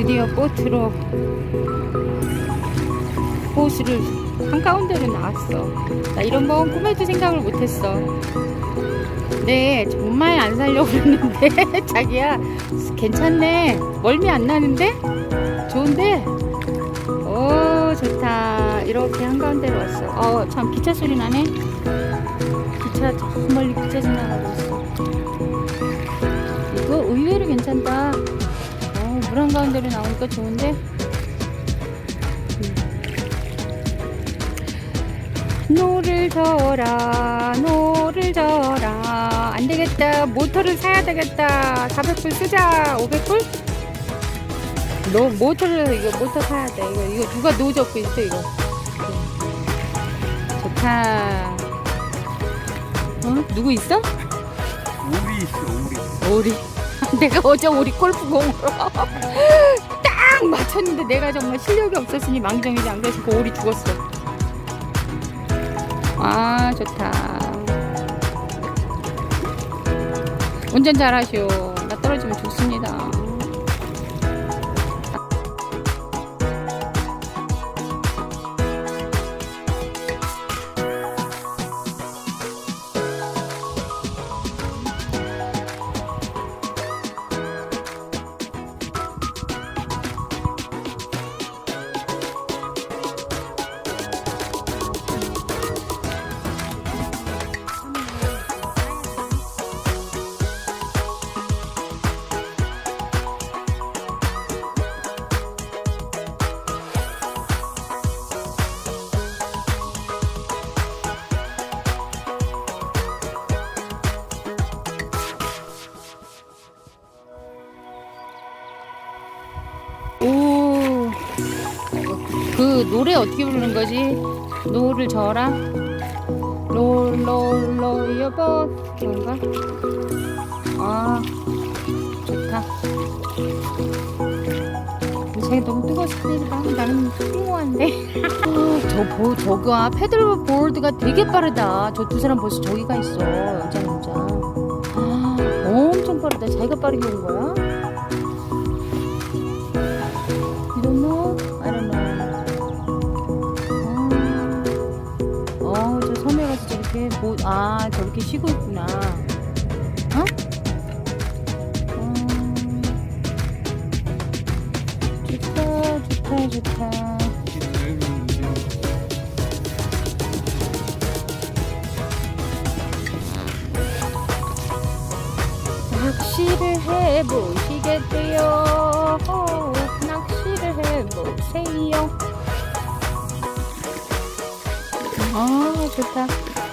드디어 보트로 호수를 한가운데로 나왔어. 나 이런 건 꿈에도 생각을 못했어. 네, 정말 안 살려고 그랬는데, 자기야, 괜찮네. 멀미 안 나는데? 좋은데? 오, 좋다. 이렇게 한가운데로 왔어. 어, 참, 기차 소리 나네? 기차, 저 멀리 기차 지나가고 있어. 이거 의외로 괜찮다. 어, 물 한가운데로 나오니까 좋은데? 노를 저어라 노를 저어라. 안 되겠다. 모터를 사야 되겠다. 400불 쓰자. 500불? 너 모터를 이거 모터 사야 돼. 이거 이거 누가 노 적고 있어 이거? 좋다. 어? 누구 있어? 오리 있어 오리. 오리 내가 어제 오리 골프공으로 딱 맞췄는데 내가 정말 실력이 없었으니 망정이지 안그 오리 죽었어. 아 좋다. 운전 잘하시오. 나 떨어지면 죽습니다 그 노래 어떻게 부르는 거지? 노를 저어라. 롤롤롤 여보 그런가? 아 좋다. 제가 너무 뜨거워서 그런가? 나는 띵호한데. 저 보, 저거 패들보드가 되게 빠르다. 저 두 사람 벌써 저기가 있어. 여자 남자. 아, 엄청 빠르다. 자기가 빠르게 온 거야? 저렇게 보, 아, 저렇게 쉬고 있구나. 어? 어, 좋다, 좋다, 좋다. 낚시를 해보시겠대요. 어, 낚시를 해보세요. 아, 좋다.